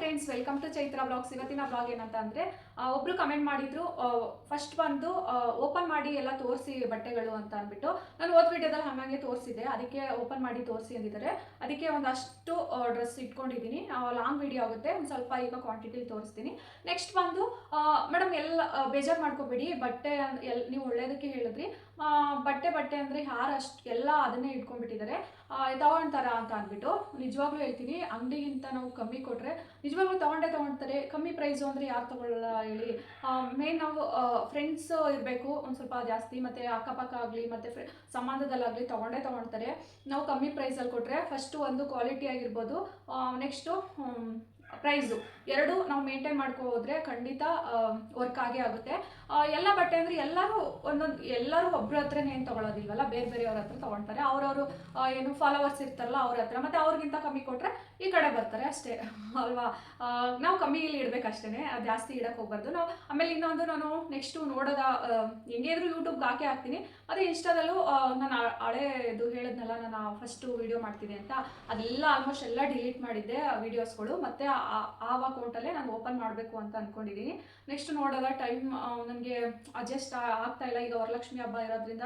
Friends welcome to Chaitra blogs ಇವತ್ತಿನ blog ಏನಂತ ಅಂದರೆ ಒಬ್ರು ಕಮೆಂಟ್ ಮಾಡಿದ್ರು ಫಸ್ಟ್ ಬಂದು ಓಪನ್ ಮಾಡಿ ಎಲ್ಲ ತೋರಿಸಿ ಬಟ್ಟೆಗಳು ಅಂತ ಅಂದ್ಬಿಟ್ಟು. ನಾನು ಓದ್ ವಿಡಿಯೋದಲ್ಲಿ ಹಾಗೆ ತೋರಿಸಿದೆ ಅದಕ್ಕೆ ಓಪನ್ ಮಾಡಿ ತೋರಿಸಿ ಅಂದಿದ್ದಾರೆ. ಅದಕ್ಕೆ ಒಂದಷ್ಟು ಡ್ರೆಸ್ ಇಟ್ಕೊಂಡಿದ್ದೀನಿ. ಲಾಂಗ್ ವಿಡಿಯೋ ಆಗುತ್ತೆ. ಒಂದು ಸ್ವಲ್ಪ ಈಗ ಕ್ವಾಂಟಿಟಿಲಿ ತೋರಿಸ್ತೀನಿ. ನೆಕ್ಸ್ಟ್ ಬಂದು ಮೇಡಮ್ ಎಲ್ಲ ಬೇಜಾರು ಮಾಡ್ಕೋಬೇಡಿ. ಬಟ್ಟೆ ನೀವು ಒಳ್ಳೇದಕ್ಕೆ ಹೇಳಿದ್ರಿ. ಬಟ್ಟೆ ಬಟ್ಟೆ ಅಂದರೆ ಯಾರು ಅಷ್ಟು ಎಲ್ಲ ಅದನ್ನೇ ಇಟ್ಕೊಂಡ್ಬಿಟ್ಟಿದ್ದಾರೆ. ತಗೊಳ್ತಾರ ಅಂತ ಅಂದ್ಬಿಟ್ಟು. ನಿಜವಾಗ್ಲೂ ಹೇಳ್ತೀನಿ, ಅಂಗಡಿಗಿಂತ ನಾವು ಕಮ್ಮಿ ಕೊಟ್ಟರೆ ನಿಜವಾಗ್ಲೂ ತಗೊಂಡೇ ತಗೊಳ್ತಾರೆ ಕಮ್ಮಿ ಪ್ರೈಸು ಅಂದರೆ ಯಾರು ತಗೊಳ್ಳಲ್ಲ ಹೇಳಿ. ಮೇನ್ ನಾವು ಫ್ರೆಂಡ್ಸ್ ಇರಬೇಕು, ಒಂದು ಸ್ವಲ್ಪ ಜಾಸ್ತಿ, ಮತ್ತು ಅಕ್ಕಪಕ್ಕ ಆಗಲಿ, ಮತ್ತು ಫ್ರೆ ಸಂಬಂಧದಲ್ಲಾಗಲಿ ತೊಗೊಂಡೇ ತೊಗೊಳ್ತಾರೆ ನಾವು ಕಮ್ಮಿ ಪ್ರೈಸಲ್ಲಿ ಕೊಟ್ಟರೆ ಫಸ್ಟು ಒಂದು ಕ್ವಾಲಿಟಿ ಆಗಿರ್ಬೋದು. ನೆಕ್ಸ್ಟು ಪ್ರೈಸು ಎರಡು ನಾವು ಮೇಂಟೈನ್ ಮಾಡ್ಕೊ ಹೋದ್ರೆ ಖಂಡಿತ ವರ್ಕ್ ಆಗೇ ಆಗುತ್ತೆ. ಎಲ್ಲ ಬಟ್ಟೆ ಅಂದರೆ ಎಲ್ಲರೂ ಒಂದೊಂದು, ಎಲ್ಲರೂ ಒಬ್ಬರ ಹತ್ರನೇ ಏನು ತೊಗೊಳೋದಿಲ್ವಲ್ಲ? ಬೇರೆ ಬೇರೆಯವ್ರ ಹತ್ರ ತಗೊಳ್ತಾರೆ ಅವ್ರವರು ಏನು ಫಾಲೋವರ್ಸ್ ಇರ್ತಾರಲ್ಲ ಅವ್ರ ಹತ್ರ. ಮತ್ತೆ ಅವ್ರಿಗಿಂತ ಕಮ್ಮಿ ಕೊಟ್ಟರೆ ಈ ಕಡೆ ಬರ್ತಾರೆ ಅಷ್ಟೇ. ಅಲ್ವಾ? ನಾವು ಕಮ್ಮಿ ಇಲ್ಲಿ ಇಡಬೇಕಷ್ಟೇ ಜಾಸ್ತಿ ಇಡಕ್ಕೆ ಹೋಗ್ಬಾರ್ದು. ನಾವು ಆಮೇಲೆ ಇನ್ನೊಂದು ನಾನು ನೆಕ್ಸ್ಟು ನೋಡೋದ ಹೆಂಗೇದ್ರೂ ಯೂಟ್ಯೂಬ್ಗೆ ಹಾಕೇ ಹಾಕ್ತೀನಿ. ಅದೇ ಇನ್ಸ್ಟಾದಲ್ಲೂ ನಾನು ಹಳೆ ಇದು ಹೇಳಿದ್ನಲ್ಲ, ನಾನು ಫಸ್ಟು ವಿಡಿಯೋ ಮಾಡ್ತೀನಿ ಅಂತ. ಅದೆಲ್ಲ ಆಲ್ಮೋಸ್ಟ್ ಎಲ್ಲ ಡಿಲೀಟ್ ಮಾಡಿದ್ದೆ ವಿಡಿಯೋಸ್ಗಳು ಮತ್ತು ಆ ಅಕೌಂಟಲ್ಲೇ ನಾನು ಓಪನ್ ಮಾಡಬೇಕು ಅಂತ ಅಂದ್ಕೊಂಡಿದ್ದೀನಿ ನೆಕ್ಸ್ಟ್ ನೋಡೋದ ಟೈಮ್ ನನಗೆ ಅಡ್ಜಸ್ಟ್ ಆಗ್ತಾ ಇಲ್ಲ. ಈಗ ವರಲಕ್ಷ್ಮಿ ಹಬ್ಬ ಇರೋದ್ರಿಂದ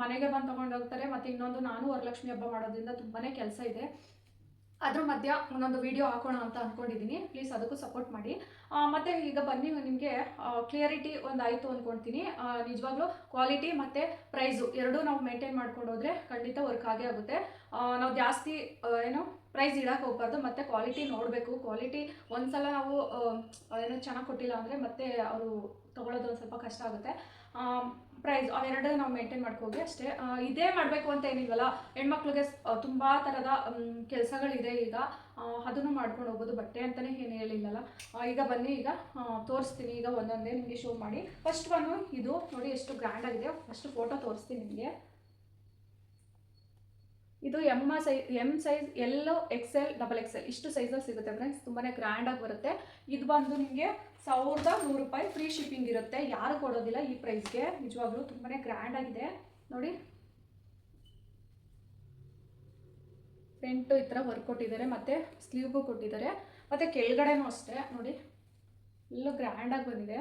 ಮನೆಗೆ ಬಂದು ತೊಗೊಂಡು ಹೋಗ್ತಾರೆ. ಮತ್ತು ಇನ್ನೊಂದು ನಾನು ವರಲಕ್ಷ್ಮಿ ಹಬ್ಬ ಮಾಡೋದ್ರಿಂದ ತುಂಬಾ ಕೆಲಸ ಇದೆ. ಅದ್ರ ಮಧ್ಯ ಒಂದೊಂದು ವಿಡಿಯೋ ಹಾಕೋಣ ಅಂತ ಅಂದ್ಕೊಂಡಿದ್ದೀನಿ ಪ್ಲೀಸ್ ಅದಕ್ಕೂ ಸಪೋರ್ಟ್ ಮಾಡಿ. ಮತ್ತು ಈಗ ಬನ್ನಿ ನಿಮಗೆ ಕ್ಲಿಯರಿಟಿ ಒಂದು ಆಯಿತು ಅಂದ್ಕೊಳ್ತೀನಿ ನಿಜವಾಗ್ಲೂ ಕ್ವಾಲಿಟಿ ಮತ್ತು ಪ್ರೈಸು ಎರಡೂ ನಾವು ಮೇಂಟೈನ್ ಮಾಡ್ಕೊಂಡು ಹೋದರೆ ಖಂಡಿತ ವರ್ಕ್ ಆಗೇ ಆಗುತ್ತೆ. ನಾವು ಜಾಸ್ತಿ ಏನು ಪ್ರೈಸ್ ಇಡಕ್ಕೆ ಹೋಗ್ಬಾರ್ದು. ಮತ್ತು ಕ್ವಾಲಿಟಿ ನೋಡಬೇಕು. ಕ್ವಾಲಿಟಿ ಒಂದ್ಸಲ ನಾವು ಆ, ಏನೋ ಚೆನ್ನಾಗಿ ಕೊಟ್ಟಿಲ್ಲ ಅಂದರೆ ಮತ್ತೆ ಅವರು ತೊಗೊಳೋದು ಒಂದು ಸ್ವಲ್ಪ ಕಷ್ಟ ಆಗುತ್ತೆ. ಪ್ರೈಸ್ ಅವೆರಡನ್ನ ನಾವು ಮೇಂಟೈನ್ ಮಾಡ್ಕೋಗಿ ಅಷ್ಟೇ. ಇದೇ ಮಾಡಬೇಕು ಅಂತ ಏನಿಲ್ವಲ್ಲ, ಹೆಣ್ಮಕ್ಳಿಗೆ ತುಂಬ ಥರದ ಕೆಲಸಗಳಿದೆ ಈಗ. ಅದನ್ನು ಮಾಡ್ಕೊಂಡು ಹೋಗ್ಬೋದು ಬಟ್ಟೆ ಅಂತಲೇ ಏನು ಹೇಳಿಲ್ಲಲ್ಲ. ಈಗ ಬನ್ನಿ, ಈಗ ತೋರಿಸ್ತೀನಿ, ಈಗ ಒಂದೊಂದೇ ನಿಮಗೆ ಶೋ ಮಾಡಿ. ಫಸ್ಟ್ ಒಂದು ಇದು ನೋಡಿ, ಎಷ್ಟು ಗ್ರ್ಯಾಂಡ್ ಆಗಿದೆ. ಫಸ್ಟ್ ಫೋಟೋ ತೋರಿಸ್ತೀನಿ ನಿಮಗೆ. ಇದು ಎಂ ಸೈ M size L XL double XL ಇಷ್ಟು ಸೈಜಲ್ಲಿ ಸಿಗುತ್ತೆ ಫ್ರೆಂಡ್ಸ್ ತುಂಬಾ ಗ್ರ್ಯಾಂಡಾಗಿ ಬರುತ್ತೆ. ಇದು ಬಂದು ನಿಮಗೆ ಸಾವಿರದ ನೂರು ರೂಪಾಯಿ ಫ್ರೀ ಶಿಪ್ಪಿಂಗ್ ಇರುತ್ತೆ. ಯಾರು ಕೊಡೋದಿಲ್ಲ ಈ ಪ್ರೈಸ್ಗೆ ನಿಜವಾಗ್ಲೂ ತುಂಬಾ ಗ್ರ್ಯಾಂಡ್ ಆಗಿದೆ. ನೋಡಿ. ಫ್ರಂಟು ಈ ಥರ ವರ್ಕ್ ಕೊಟ್ಟಿದ್ದಾರೆ, ಮತ್ತು ಸ್ಲೀವ್ಗೂ ಕೊಟ್ಟಿದ್ದಾರೆ, ಮತ್ತು ಕೆಳಗಡೆನೂ ಅಷ್ಟೇ. ನೋಡಿ. ಎಲ್ಲ ಗ್ರ್ಯಾಂಡಾಗಿ ಬಂದಿದೆ.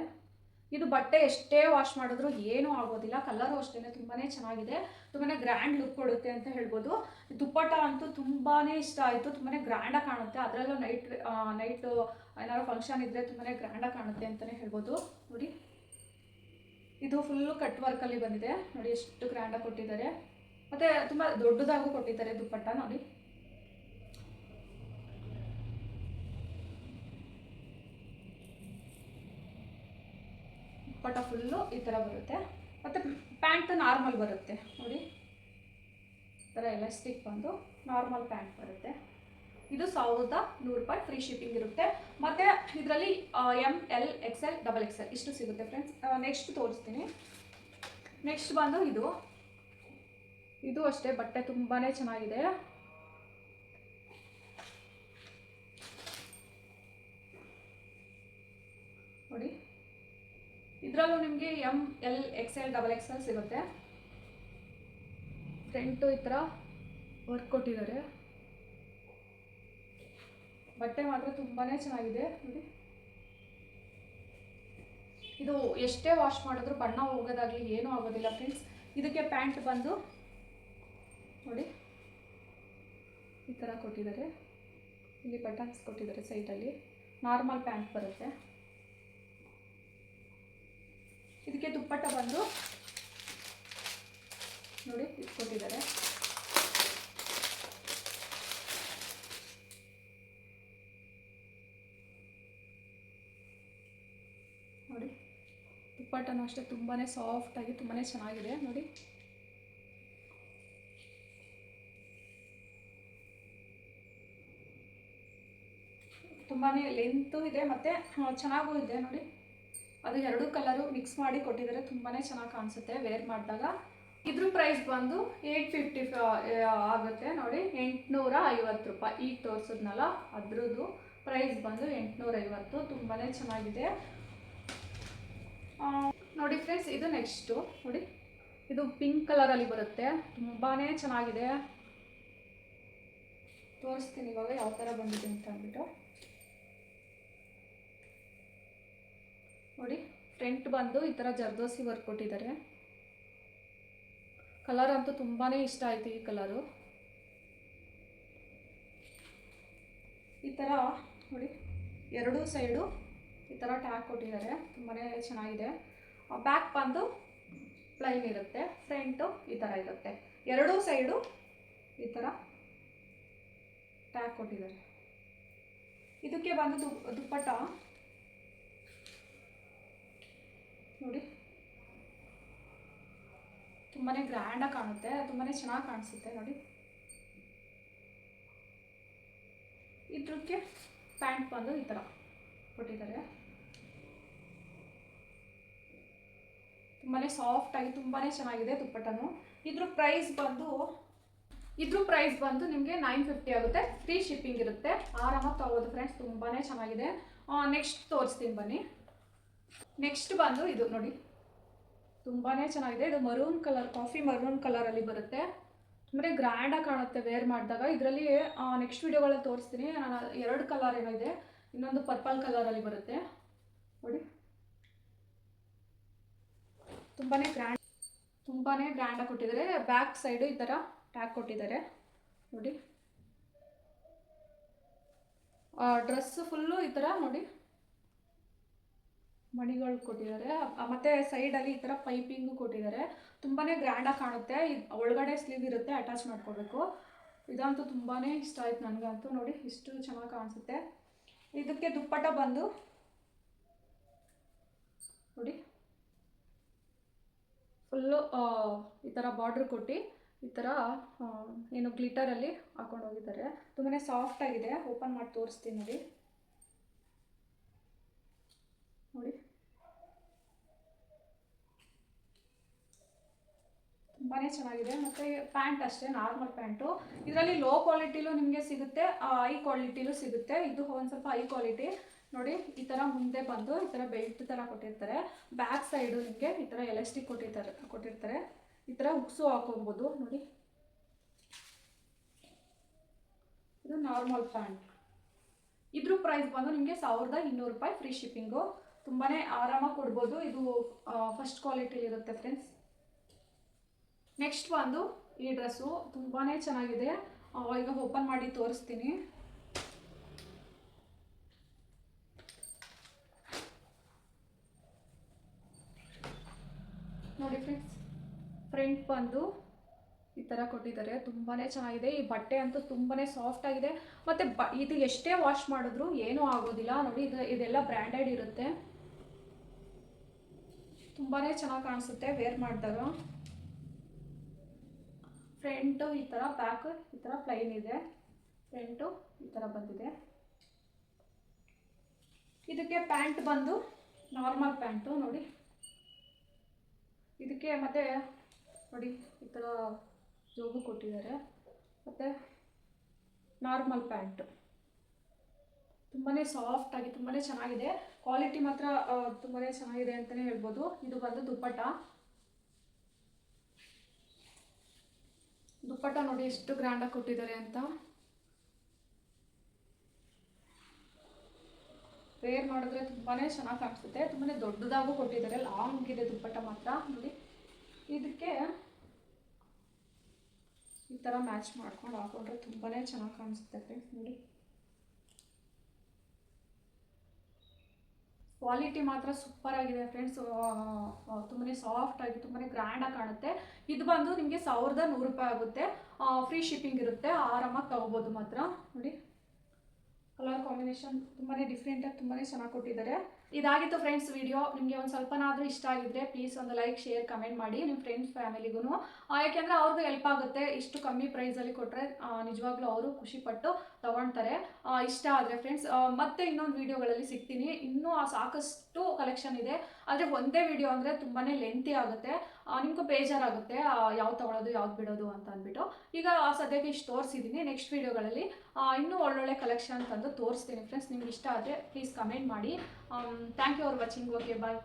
ಇದು ಬಟ್ಟೆ ಎಷ್ಟೇ ವಾಶ್ ಮಾಡಿದ್ರು ಏನೂ ಆಗೋದಿಲ್ಲ. ಕಲರು ಅಷ್ಟೇ ತುಂಬಾ ಚೆನ್ನಾಗಿದೆ. ತುಂಬಾ ಗ್ರ್ಯಾಂಡ್ ಲುಕ್ ಕೊಡುತ್ತೆ ಅಂತ ಹೇಳ್ಬೋದು. ದುಪ್ಪಟ್ಟ ಅಂತೂ ತುಂಬಾ ಇಷ್ಟ ಆಯಿತು. ತುಂಬಾ ಗ್ರ್ಯಾಂಡಾಗಿ ಕಾಣುತ್ತೆ. ಅದರಲ್ಲೂ ನೈಟ್ ನೈಟು ಏನಾದ್ರು ಫಂಕ್ಷನ್ ಇದ್ದರೆ ತುಂಬಾ ಗ್ರ್ಯಾಂಡಾಗಿ ಕಾಣುತ್ತೆ ಅಂತಲೇ ಹೇಳ್ಬೋದು. ನೋಡಿ. ಇದು ಫುಲ್ಲು ಕಟ್ ವರ್ಕಲ್ಲಿ ಬಂದಿದೆ. ನೋಡಿ, ಎಷ್ಟು ಗ್ರ್ಯಾಂಡಾಗಿ ಕೊಟ್ಟಿದ್ದಾರೆ. ಮತ್ತು ತುಂಬ ದೊಡ್ಡದಾಗೂ ಕೊಟ್ಟಿದ್ದಾರೆ ದುಪ್ಪಟ್ಟ. ನೋಡಿ. ಪಟ ಫುಲ್ಲು ಈ ಥರ ಬರುತ್ತೆ. ಮತ್ತು ಪ್ಯಾಂಟ್ ನಾರ್ಮಲ್ ಬರುತ್ತೆ. ನೋಡಿ. ಈ ಥರ ಎಲಾಸ್ಟಿಕ್ ಬಂದು ನಾರ್ಮಲ್ ಪ್ಯಾಂಟ್ ಬರುತ್ತೆ. ಇದು ಸಾವಿರದ ನೂರು ರೂಪಾಯಿ ಫ್ರೀ ಶಿಪ್ಪಿಂಗ್ ಇರುತ್ತೆ. ಮತ್ತು ಇದರಲ್ಲಿ M L X L double X L ಇಷ್ಟು ಸಿಗುತ್ತೆ ಫ್ರೆಂಡ್ಸ್ ನೆಕ್ಸ್ಟ್ ತೋರಿಸ್ತೀನಿ. ನೆಕ್ಸ್ಟ್ ಬಂದು ಇದು. ಇದು ಅಷ್ಟೇ, ಬಟ್ಟೆ ತುಂಬಾ ಚೆನ್ನಾಗಿದೆ ನೋಡಿ ಇದರಲ್ಲೂ ನಿಮಗೆ M L X L double X L ಸಿಗುತ್ತೆ ಫ್ರಂಟು ಈ ಥರ ವರ್ಕ್ ಕೊಟ್ಟಿದ್ದಾರೆ. ಬಟ್ಟೆ ಮಾತ್ರ ತುಂಬಾ ಚೆನ್ನಾಗಿದೆ. ನೋಡಿ. ಇದು ಎಷ್ಟೇ ವಾಶ್ ಮಾಡಿದ್ರು ಬಣ್ಣ ಹೋಗೋದಾಗಲಿ ಏನೂ ಆಗೋದಿಲ್ಲ ಫ್ರೆಂಡ್ಸ್ ಇದಕ್ಕೆ ಪ್ಯಾಂಟ್ ಬಂದು, ನೋಡಿ. ಈ ಥರ ಕೊಟ್ಟಿದ್ದಾರೆ. ಇಲ್ಲಿ ಬಟನ್ಸ್ ಕೊಟ್ಟಿದ್ದಾರೆ ಸೈಟಲ್ಲಿ ನಾರ್ಮಲ್ ಪ್ಯಾಂಟ್ ಬರುತ್ತೆ ಇದಕ್ಕೆ ದುಪ್ಪಟ್ಟ ಬಂದು ನೋಡಿ ಇಟ್ಕೊಟ್ಟಿದ್ದಾರೆ. ನೋಡಿ, ದುಪ್ಪಟ್ಟನೂ ಅಷ್ಟೇ ತುಂಬಾ ಸಾಫ್ಟಾಗಿ ತುಂಬಾ ಚೆನ್ನಾಗಿದೆ, ನೋಡಿ. ತುಂಬಾ ಲೆಂತು ಇದೆ, ಮತ್ತೆ ಚೆನ್ನಾಗೂ ಇದೆ, ನೋಡಿ. ಅದು ಎರಡು ಕಲರು ಮಿಕ್ಸ್ ಮಾಡಿ ಕೊಟ್ಟಿದ್ದಾರೆ ತುಂಬಾ ಚೆನ್ನಾಗಿ ಕಾಣಿಸುತ್ತೆ. ವೇರ್ ಮಾಡಿದಾಗ ಇದ್ರ ಪ್ರೈಸ್ ಬಂದು ಏಯ್ಟ್ ಫಿಫ್ಟಿ ಆಗುತ್ತೆ. ನೋಡಿ ಎಂಟುನೂರ ಐವತ್ತು ರೂಪಾಯಿ. ಈಗ ತೋರಿಸಿದ್ನಲ್ಲ, ಅದ್ರದ್ದು ಪ್ರೈಸ್ ಬಂದು ಎಂಟುನೂರ ಐವತ್ತು ತುಂಬಾ ಚೆನ್ನಾಗಿದೆ ನೋಡಿ ಫ್ರೆಂಡ್ಸ್ ಇದು ನೆಕ್ಸ್ಟು ನೋಡಿ, ಇದು ಪಿಂಕ್ ಕಲರಲ್ಲಿ ಬರುತ್ತೆ. ತುಂಬಾ ಚೆನ್ನಾಗಿದೆ. ತೋರಿಸ್ತೀನಿ ಇವಾಗ ಯಾವ ಥರ ಬಂದಿದೆ ಅಂತ ಅಂದ್ಬಿಟ್ಟು. ಫ್ರಂಟ್ ಬಂದು ಈ ಥರ ಜರ್ದೋಸಿ ವರ್ಕ್ ಕೊಟ್ಟಿದ್ದಾರೆ. ಕಲರ್ ಅಂತೂ ತುಂಬಾ ಇಷ್ಟ ಆಯಿತು ಈ ಕಲರು ಈ ಥರ ನೋಡಿ, ಎರಡೂ ಸೈಡು ಈ ಥರ ಟ್ಯಾಕ್ ಕೊಟ್ಟಿದ್ದಾರೆ. ತುಂಬಾ ಚೆನ್ನಾಗಿದೆ. ಬ್ಯಾಕ್ ಬಂದು ಪ್ಲೈನ್ ಇರುತ್ತೆ ಫ್ರಂಟು ಈ ಥರ ಇರುತ್ತೆ. ಎರಡೂ ಸೈಡು ಈ ಥರ ಟ್ಯಾಕ್ ಕೊಟ್ಟಿದ್ದಾರೆ. ಇದಕ್ಕೆ ಬಂದು ದುಪ್ಪಟ್ಟ ನೋಡಿ ತುಂಬಾ ಗ್ರ್ಯಾಂಡಾಗಿ ಕಾಣುತ್ತೆ ತುಂಬಾ ಚೆನ್ನಾಗಿ ಕಾಣಿಸುತ್ತೆ ನೋಡಿ. ಇದಕ್ಕೆ ಪ್ಯಾಂಟ್ ಬಂದು ಈ ಥರ ಕೊಟ್ಟಿದ್ದಾರೆ. ತುಂಬಾ ಸಾಫ್ಟಾಗಿ ತುಂಬಾ ಚೆನ್ನಾಗಿದೆ ದುಪ್ಪಟ್ಟನು. ಇದ್ರ ಪ್ರೈಸ್ ಬಂದು, ಇದ್ರ ಪ್ರೈಸ್ ಬಂದು ನಿಮಗೆ ನೈನ್ ಫಿಫ್ಟಿ ಆಗುತ್ತೆ. ಫ್ರೀ ಶಿಪ್ಪಿಂಗ್ ಇರುತ್ತೆ. ಆರಾಮಾಗಿ ತಗೋದು ಫ್ರೆಂಡ್ಸ್ ತುಂಬಾ ಚೆನ್ನಾಗಿದೆ. ನೆಕ್ಸ್ಟ್ ತೋರಿಸ್ತೀನಿ ಬನ್ನಿ. ನೆಕ್ಸ್ಟ್ ಬಂದು ಇದು ನೋಡಿ. ತುಂಬಾ ಚೆನ್ನಾಗಿದೆ. ಇದು ಮರೂನ್ ಕಲರ್, ಕಾಫಿ ಮರೂನ್ ಕಲರಲ್ಲಿ ಬರುತ್ತೆ. ತುಂಬಾ ಗ್ರ್ಯಾಂಡಾಗಿ ಕಾಣುತ್ತೆ ವೇರ್ ಮಾಡಿದಾಗ. ಇದರಲ್ಲಿ ನೆಕ್ಸ್ಟ್ ವಿಡಿಯೋಗಳಲ್ಲಿ ತೋರಿಸ್ತೀನಿ. ನಾನು ಎರಡು ಕಲರ್ ಏನೋ ಇದೆ. ಇನ್ನೊಂದು ಪರ್ಪಲ್ ಕಲರಲ್ಲಿ ಬರುತ್ತೆ. ನೋಡಿ. ತುಂಬಾ ಗ್ರ್ಯಾಂಡ್ ತುಂಬಾ ಗ್ರ್ಯಾಂಡಾಗಿ ಕೊಟ್ಟಿದ್ದಾರೆ. ಬ್ಯಾಕ್ ಸೈಡು ಈ ಥರ ಟ್ಯಾಗ್ ಕೊಟ್ಟಿದ್ದಾರೆ. ನೋಡಿ. ಡ್ರೆಸ್ ಫುಲ್ಲು ಈ ಥರ ನೋಡಿ. ಮಣಿಗಳು ಕೊಟ್ಟಿದ್ದಾರೆ. ಮತ್ತೆ ಸೈಡಲ್ಲಿ ಈ ಥರ ಪೈಪಿಂಗು ಕೊಟ್ಟಿದ್ದಾರೆ. ತುಂಬಾ ಗ್ರ್ಯಾಂಡಾಗಿ ಕಾಣುತ್ತೆ. ಒಳಗಡೆ ಸ್ಲೀವ್ ಇರುತ್ತೆ ಅಟ್ಯಾಚ್ ಮಾಡ್ಕೋಬೇಕು. ಇದಂತೂ ತುಂಬಾ ಇಷ್ಟ ಆಯ್ತು ನನಗಂತೂ ನೋಡಿ, ಇಷ್ಟು ಚೆನ್ನಾಗಿ ಕಾಣಿಸುತ್ತೆ. ಇದಕ್ಕೆ ದುಪ್ಪಟ್ಟ ಬಂದು ನೋಡಿ. ಫುಲ್ಲು ಈ ಥರ ಬಾರ್ಡ್ರ್ ಕೊಟ್ಟು ಈ ಥರ ಏನು ಗ್ಲಿಟರಲ್ಲಿ ಹಾಕೊಂಡು ಹೋಗಿದ್ದಾರೆ. ತುಂಬಾ ಸಾಫ್ಟ್ ಆಗಿದೆ. ಓಪನ್ ಮಾಡಿ ತೋರಿಸ್ತೀನಿ ನೋಡಿ. ತುಂಬಾ ಚೆನ್ನಾಗಿದೆ. ಮತ್ತು ಪ್ಯಾಂಟ್ ಅಷ್ಟೇ, ನಾರ್ಮಲ್ ಪ್ಯಾಂಟು. ಇದರಲ್ಲಿ ಲೋ ಕ್ವಾಲಿಟಿಲೂ ನಿಮಗೆ ಸಿಗುತ್ತೆ ಹೈ ಕ್ವಾಲಿಟಿಲೂ ಸಿಗುತ್ತೆ. ಇದು ಒಂದು ಸ್ವಲ್ಪ ಹೈ ಕ್ವಾಲಿಟಿ ನೋಡಿ, ಈ ಥರ ಮುಂದೆ ಬಂದು ಈ ಥರ ಬೆಲ್ಟ್ ಥರ ಕೊಟ್ಟಿರ್ತಾರೆ. ಬ್ಯಾಕ್ ಸೈಡು ನಿಮಗೆ ಈ ಥರ ಎಲಾಸ್ಟಿಕ್ ಕೊಟ್ಟಿರ್ತಾರೆ ಕೊಟ್ಟಿರ್ತಾರೆ. ಈ ಥರ ಉಕ್ಸು ಹಾಕೊಬೋದು. ನೋಡಿ. ಇದು ನಾರ್ಮಲ್ ಪ್ಯಾಂಟ್ ಇದ್ರ ಪ್ರೈಸ್ ಬಂದು ನಿಮಗೆ ಸಾವಿರದ ಇನ್ನೂರು ರೂಪಾಯಿ ಫ್ರೀ ಶಿಪ್ಪಿಂಗು ತುಂಬಾ ಆರಾಮಾಗಿ ಕೊಡ್ಬೋದು. ಇದು ಫಸ್ಟ್ ಕ್ವಾಲಿಟಿಲಿರುತ್ತೆ ಫ್ರೆಂಡ್ಸ್ ನೆಕ್ಸ್ಟ್ ಬಂದು ಈ ಡ್ರೆಸ್ಸು ತುಂಬಾ ಚೆನ್ನಾಗಿದೆ. ಈಗ ಓಪನ್ ಮಾಡಿ ತೋರಿಸ್ತೀನಿ. ನೋಡಿ ಫ್ರೆಂಡ್ಸ್ ಫ್ರಂಟ್ ಬಂದು ಈ ಥರ ಕೊಟ್ಟಿದ್ದಾರೆ. ತುಂಬಾ ಚೆನ್ನಾಗಿದೆ. ಈ ಬಟ್ಟೆ ಅಂತೂ ತುಂಬಾ ಸಾಫ್ಟ್ ಆಗಿದೆ. ಮತ್ತು ಬ, ಇದು ಎಷ್ಟೇ ವಾಶ್ ಮಾಡಿದ್ರು ಏನೂ ಆಗೋದಿಲ್ಲ. ನೋಡಿ, ಇದು, ಇದೆಲ್ಲ ಬ್ರ್ಯಾಂಡೆಡ್ ಇರುತ್ತೆ. ತುಂಬಾ ಚೆನ್ನಾಗಿ ಕಾಣಿಸುತ್ತೆ ವೇರ್ ಮಾಡಿದಾಗ. ಫ್ರಂಟು ಈ ಥರ, ಬ್ಯಾಕ್ ಈ ಥರ ಪ್ಲೈನ್ ಇದೆ. ಫ್ರಂಟು ಈ ಥರ ಬಂದಿದೆ. ಇದಕ್ಕೆ ಪ್ಯಾಂಟ್ ಬಂದು, ನಾರ್ಮಲ್ ಪ್ಯಾಂಟು ನೋಡಿ. ಇದಕ್ಕೆ ಮತ್ತೆ ನೋಡಿ, ಈ ಥರ ಜೋಬು ಕೊಟ್ಟಿದ್ದಾರೆ. ಮತ್ತು ನಾರ್ಮಲ್ ಪ್ಯಾಂಟು. ತುಂಬಾ ಸಾಫ್ಟಾಗಿ ತುಂಬಾ ಚೆನ್ನಾಗಿದೆ. ಕ್ವಾಲಿಟಿ ಮಾತ್ರ ತುಂಬಾ ಚೆನ್ನಾಗಿದೆ ಅಂತಲೇ ಹೇಳ್ಬೋದು. ಇದು ಬಂದು ದುಪ್ಪಟ್ಟ. ದುಪ್ಪಟ್ಟ ನೋಡಿ ಎಷ್ಟು ಗ್ರ್ಯಾಂಡಾಗಿ ಕೊಟ್ಟಿದ್ದಾರೆ ಅಂತ. ವೇರ್ ಮಾಡಿದ್ರೆ ತುಂಬಾ ಚೆನ್ನಾಗಿ ಕಾಣಿಸುತ್ತೆ. ತುಂಬಾ ದೊಡ್ಡದಾಗೂ ಕೊಟ್ಟಿದ್ದಾರೆ. ಲಾಂಗ್ ಇದೆ ದುಪ್ಪಟ್ಟ ಮಾತ್ರ. ನೋಡಿ, ಇದಕ್ಕೆ ಈ ಥರ ಮ್ಯಾಚ್ ಮಾಡ್ಕೊಂಡು ಹಾಕೊಂಡ್ರೆ ತುಂಬಾ ಚೆನ್ನಾಗಿ ಕಾಣಿಸುತ್ತೆ ಫ್ರೆಂಡ್ಸ್ ನೋಡಿ. ಕ್ವಾಲಿಟಿ ಮಾತ್ರ ಸೂಪರ್ ಆಗಿದೆ ಫ್ರೆಂಡ್ಸ್ ತುಂಬಾ ಸಾಫ್ಟ್ ಆಗಿ ತುಂಬಾ ಗ್ರ್ಯಾಂಡಾಗಿ ಕಾಣುತ್ತೆ. ಇದು ಬಂದು ನಿಮಗೆ ಸಾವಿರದ ನೂರು ರೂಪಾಯಿ ಆಗುತ್ತೆ. ಫ್ರೀ ಶಿಪ್ಪಿಂಗ್ ಇರುತ್ತೆ. ಆರಾಮಾಗಿ ತಗೋಬೋದು ಮಾತ್ರ. ನೋಡಿ. ಕಲರ್ ಕಾಂಬಿನೇಷನ್ ತುಂಬಾ ಡಿಫ್ರೆಂಟಾಗಿ ತುಂಬಾ ಚೆನ್ನಾಗಿ ಕೊಟ್ಟಿದ್ದಾರೆ. ಇದಾಗಿತ್ತು ಫ್ರೆಂಡ್ಸ್ ವಿಡಿಯೋ ನಿಮಗೆ ಒಂದು ಸ್ವಲ್ಪನಾದರೂ ಇಷ್ಟ ಆಗಿದ್ರೆ ಪ್ಲೀಸ್ ಒಂದು ಲೈಕ್ ಶೇರ್ ಕಮೆಂಟ್ ಮಾಡಿ ನಿಮ್ಮ ಫ್ರೆಂಡ್ಸ್ ಫ್ಯಾಮಿಲಿಗೂ ಯಾಕೆಂದರೆ ಅವ್ರಿಗೂ ಹೆಲ್ಪ್ ಆಗುತ್ತೆ. ಇಷ್ಟು ಕಮ್ಮಿ ಪ್ರೈಸಲ್ಲಿ ಕೊಟ್ಟರೆ ನಿಜವಾಗ್ಲೂ ಅವರು ಖುಷಿಪಟ್ಟು ತೊಗೊಳ್ತಾರೆ. ಇಷ್ಟ ಆದರೆ ಫ್ರೆಂಡ್ಸ್ ಮತ್ತೆ ಇನ್ನೊಂದು ವಿಡಿಯೋಗಳಲ್ಲಿ ಸಿಗ್ತೀನಿ. ಇನ್ನೂ ಸಾಕಷ್ಟು ಕಲೆಕ್ಷನ್ ಇದೆ. ಆದರೆ ಒಂದೇ ವಿಡಿಯೋ ಅಂದರೆ ತುಂಬಾ ಲೆಂತಿ ಆಗುತ್ತೆ. ನಿಮಗೂ ಬೇಜಾರಾಗುತ್ತೆ. ಯಾವ್ದು ತೊಗೊಳೋದು ಯಾವ್ದು ಬಿಡೋದು ಅಂತ ಅಂದ್ಬಿಟ್ಟು. ಈಗ ಸದ್ಯಕ್ಕೆ ಇಷ್ಟು ತೋರಿಸಿದ್ದೀನಿ ನೆಕ್ಸ್ಟ್ ವಿಡಿಯೋಗಳಲ್ಲಿ ಇನ್ನೂ ಒಳ್ಳೊಳ್ಳೆ ಕಲೆಕ್ಷನ್ ತಂದು ತೋರಿಸ್ತೀನಿ ಫ್ರೆಂಡ್ಸ್ ನಿಮ್ಗೆ ಇಷ್ಟ ಆದರೆ ಪ್ಲೀಸ್ ಕಮೆಂಟ್ ಮಾಡಿ. தேங்க்யூ ஃபார் வாட்சிங் ஓகே பாய்